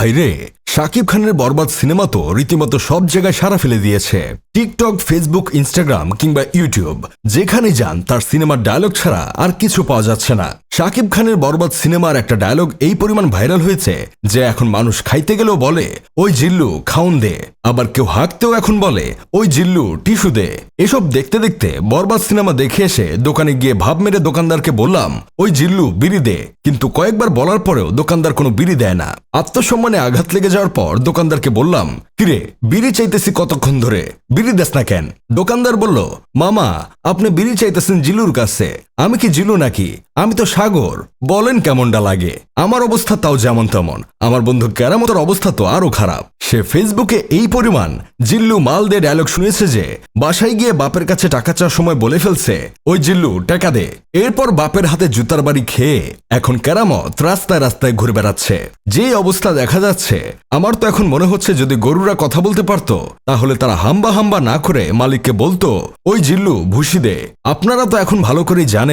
ভাইরে শাকিব খানের বরবাদ সিনেমা তো রীতিমতো সব জায়গায় সারা ফেলে দিয়েছে। টিকটক, ফেসবুক, ইনস্টাগ্রাম কিংবা ইউটিউব যেখানে যান তার সিনেমার ডায়লগ ছাড়া আর কিছু পাওয়া যাচ্ছে না। শাকিব খানের বরবাদ সিনেমার একটা ডায়লগ এই পরিমাণ ভাইরাল হয়েছে যে এখন মানুষ খাইতে গেলেও বলে, ওই জিল্লু খাউন দে। আবার কেউ হাঁকতেও এখন বলে, ওই জিল্লু, টিস্যু দে। এসব দেখতে দেখতে বরবাদ সিনেমা দেখে এসে দোকানে গিয়ে ভাব মেরে দোকানদারকে বললাম, ওই জিল্লু, বিড়ি দে। কিন্তু কয়েকবার বলার পরেও দোকানদার কোনো বিড়ি দেয় না। আত্মসম্মানে আঘাত লেগে যাওয়ার পর দোকানদারকে বললাম, কিরে, বিড়ি চাইতেছি কতক্ষণ ধরে? বিড়ি দেস না কেন? দোকানদার বলল, মামা, আপনি বিড়ি চাইতেছেন জিলুর কাছে। আমি কি জিলু নাকি? আমি তো সাগর। বলেন কেমনটা লাগে। আমার অবস্থা তাও যেমন তেমন। আমার বন্ধু কেরামতের অবস্থা তো আরও খারাপ। সে ফেসবুকে এই পরিমাণ জিল্লু মাল দিয়ে ডায়লগ শুনেছে যে, বাসায় গিয়ে বাপের কাছে টাকা চাওয়ার সময় বলে ফেলছে, ওই জিল্লু, টাকা দে। এরপর বাপের হাতে জুতার বাড়ি খেয়ে এখন কেরামত রাস্তায় রাস্তায় ঘুরে বেড়াচ্ছে। যে অবস্থা দেখা যাচ্ছে, আমার তো এখন মনে হচ্ছে যদি গরুরা কথা বলতে পারতো, তাহলে তারা হাম্বা হাম্বা না করে মালিককে বলতো, ওই জিল্লু ভুসি দে। আপনারা তো এখন ভালো করেই জানেন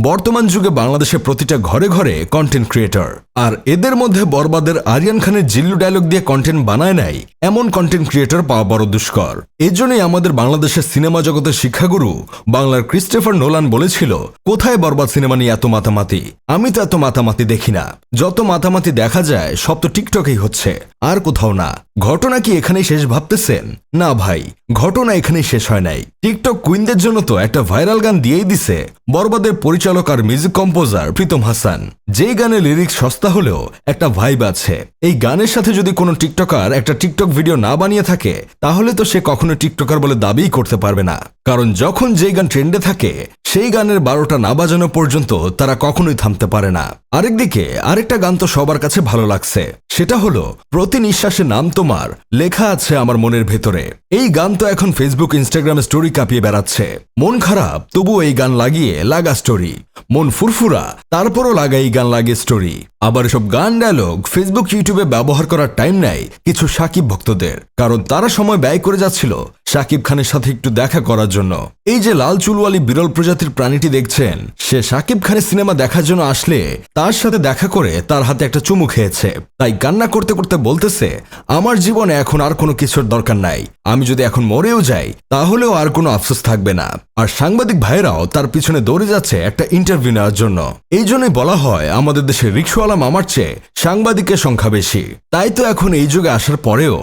বর্তমান যুগে বাংলাদেশে প্রতিটা ঘরে ঘরে কন্টেন্ট ক্রিয়েটর আর এদের মধ্যে বরবাদের আরিয়ান খানের জিল্লু ডায়লগ দিয়ে কন্টেন্ট বানায় নাই, এমন কন্টেন্ট ক্রিয়েটর পাওয়া বড় দুষ্কর। এজন্যই আমাদের বাংলাদেশের সিনেমা জগতের শিক্ষাগুরু বাংলার ক্রিস্টেফার নোলান বলেছিল, কোথায় বরবাদ সিনেমা নিয়ে এত মাতামাতি? আমি তো এত মাতামাতি দেখি না। যত মাতামাতি দেখা যায়, সব তো টিকটকেই হচ্ছে। আর কোথাও না। ঘটনা কি এখানেই শেষ ভাবতেছেন? না ভাই, ঘটনা এখানেই শেষ হয় নাই। টিকটক কুইনদের জন্য তো একটা ভাইরাল গান দিয়েই দিছে, বরবাদের পরিচালক আর মিউজিক কম্পোজার প্রীতম হাসান। যেই গানে লিরিক্স সস্তা হলেও একটা ভাইব আছে। এই গানের সাথে যদি কোনো টিকটকার একটা টিকটক ভিডিও না বানিয়ে থাকে, তাহলে তো সে কখনো টিকটকার বলে দাবিই করতে পারবে না। কারণ যখন যে গান ট্রেন্ডে থাকে সেই গানের বারোটা না বাজানো পর্যন্ত তারা কখনোই থামতে পারে না। আরেকদিকে আরেকটা গান তো সবার কাছে ভালো লাগছে। সেটা হলো, প্রতি নিঃশ্বাসে নাম তোমার, লেখা আছে আমার মনের ভেতরে। এই গান তো এখন ফেসবুক ইনস্টাগ্রামে স্টোরি কাঁপিয়ে বেড়াচ্ছে। মন খারাপ তবু এই গান লাগিয়ে লাগা স্টোরি মন ফুরফুরা, তারপরও লাগা এই গান লাগে স্টোরি আবার সব গান ডায়লগ ফেসবুক ইউটিউবে ব্যবহার করার টাইম নেয় কিছু সাকিব ভক্তদের। কারণ তারা সময় ব্যয় করে যাচ্ছিল সাকিব খানের সাথে একটু দেখা করার জন্য। এই যে লাল চুলওয়ালি বিরল প্রজাতির প্রাণীটি দেখছেন, সে সাকিব খানের সিনেমা দেখার জন্য আসলে তার সাথে দেখা করে তার হাতে একটা চুমু খেয়েছে। তাই কান্না করতে করতে বলতেছে, আমার জীবনে এখন আর কোনো কিছুর দরকার নাই। আমি যদি এখন মরেও যাই, তাহলেও আর কোনো আফসোস থাকবে না। আর সাংবাদিক ভাইরাও তার পিছনে দৌড়ে যাচ্ছে একটা ইন্টারভিউ নেওয়ার জন্য। এই জন্যই বলা হয়, আমাদের দেশে রিক্সাওয়ালা মামার চেয়ে সাংবাদিকের সংখ্যা বেশি। তাই তো এখন এই যুগে আসার পরেও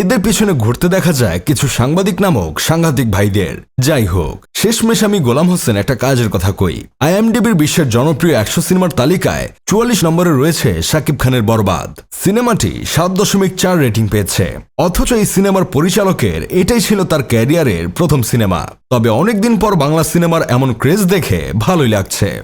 এদের পিছনে ঘুরতে দেখা যায় কিছু সাংবাদিক নামক সাংঘাতিক ভাইদের। যাই হোক, শেষমেশ আমি গোলাম হোসেন একটা কাজের কথা কই। আইএমডিবির বিশ্বের জনপ্রিয় একশো সিনেমার তালিকায় চুয়াল্লিশ নম্বরে রয়েছে শাকিব খানের বরবাদ। সিনেমাটি সাত দশমিক চার রেটিং পেয়েছে। অথচ এই সিনেমার পরিচালকের এটাই ছিল তার ক্যারিয়ারের প্রথম সিনেমা। তবে অনেকদিন পর বাংলা সিনেমার এমন ক্রেজ দেখে ভালোই লাগছে।